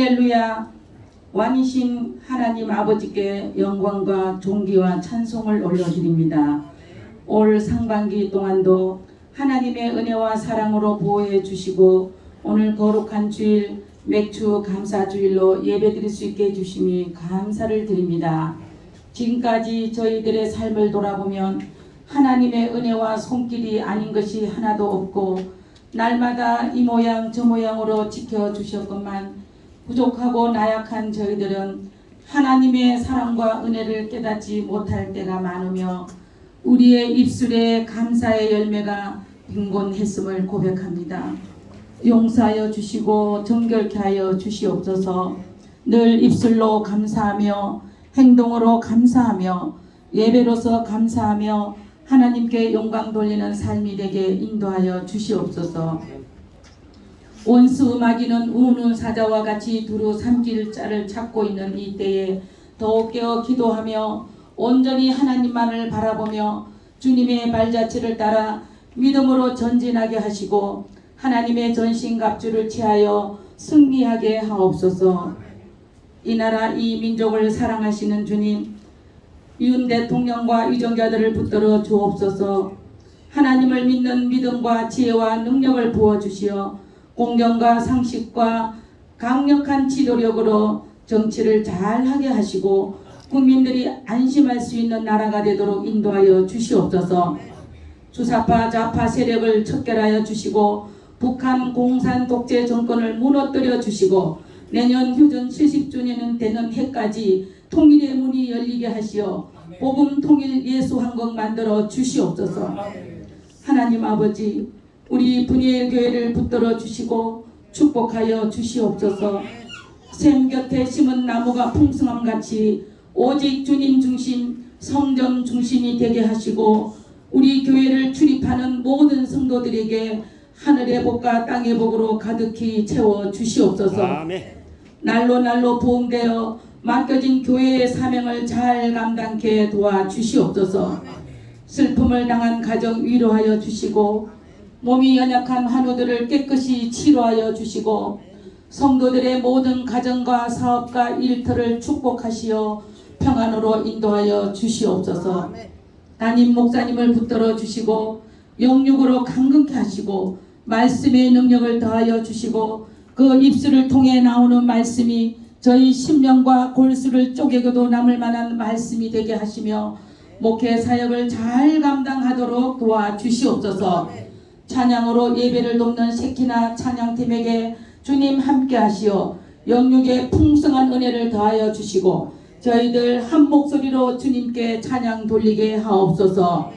할렐루야 왕이신 하나님 아버지께 영광과 존귀와 찬송을 올려드립니다. 올 상반기 동안도 하나님의 은혜와 사랑으로 보호해 주시고 오늘 거룩한 주일 맥주 감사주일로 예배드릴 수 있게 해주심이 감사를 드립니다. 지금까지 저희들의 삶을 돌아보면 하나님의 은혜와 손길이 아닌 것이 하나도 없고 날마다 이 모양 저 모양으로 지켜주셨건만 부족하고 나약한 저희들은 하나님의 사랑과 은혜를 깨닫지 못할 때가 많으며 우리의 입술에 감사의 열매가 빈곤했음을 고백합니다. 용서하여 주시고 정결케 하여 주시옵소서 늘 입술로 감사하며 행동으로 감사하며 예배로서 감사하며 하나님께 영광 돌리는 삶이 되게 인도하여 주시옵소서 원수 마귀는 우는 사자와 같이 두루 삼킬 자를 찾고 있는 이 때에 더욱 깨어 기도하며 온전히 하나님만을 바라보며 주님의 발자취를 따라 믿음으로 전진하게 하시고 하나님의 전신갑주를 취하여 승리하게 하옵소서. 이 나라 이 민족을 사랑하시는 주님, 윤 대통령과 유정자들을 붙들어 주옵소서. 하나님을 믿는 믿음과 지혜와 능력을 부어 주시어 공경과 상식과 강력한 지도력으로 정치를 잘하게 하시고 국민들이 안심할 수 있는 나라가 되도록 인도하여 주시옵소서. 주사파 좌파 세력을 척결하여 주시고 북한 공산 독재 정권을 무너뜨려 주시고 내년 휴전 70주년은 되는 해까지 통일의 문이 열리게 하시어 복음 통일 예수 한국 만들어 주시옵소서. 하나님 아버지 우리 분이엘 교회를 붙들어 주시고 축복하여 주시옵소서. 샘 곁에 심은 나무가 풍성함 같이 오직 주님 중심 성전 중심이 되게 하시고 우리 교회를 출입하는 모든 성도들에게 하늘의 복과 땅의 복으로 가득히 채워 주시옵소서. 아멘. 날로 날로 부흥되어 맡겨진 교회의 사명을 잘 감당케 도와 주시옵소서. 슬픔을 당한 가정 위로하여 주시고 몸이 연약한 환우들을 깨끗이 치료하여 주시고 성도들의 모든 가정과 사업과 일터를 축복하시어 평안으로 인도하여 주시옵소서. 담임 목사님을 붙들어 주시고 영육으로 강건케 하시고 말씀의 능력을 더하여 주시고 그 입술을 통해 나오는 말씀이 저희 심령과 골수를 쪼개고도 남을 만한 말씀이 되게 하시며 목회 사역을 잘 감당하도록 도와 주시옵소서. 찬양으로 예배를 돕는 새키나 찬양팀에게 주님 함께 하시어 영육의 풍성한 은혜를 더하여 주시고 저희들 한 목소리로 주님께 찬양 돌리게 하옵소서.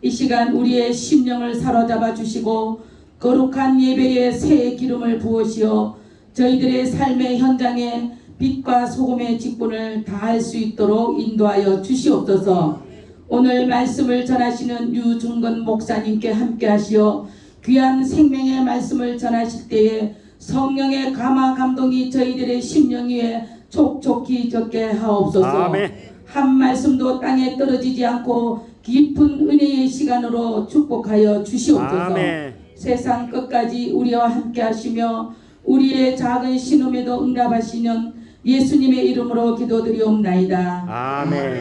이 시간 우리의 심령을 사로잡아 주시고 거룩한 예배에 새의 기름을 부으시어 저희들의 삶의 현장에 빛과 소금의 직분을 다할 수 있도록 인도하여 주시옵소서. 오늘 말씀을 전하시는 유중건 목사님께 함께 하시어 귀한 생명의 말씀을 전하실 때에 성령의 감화 감동이 저희들의 심령 위에 촉촉히 적게 하옵소서. 아멘. 한 말씀도 땅에 떨어지지 않고 깊은 은혜의 시간으로 축복하여 주시옵소서. 아멘. 세상 끝까지 우리와 함께 하시며 우리의 작은 신음에도 응답하시는 예수님의 이름으로 기도드리옵나이다. 아멘.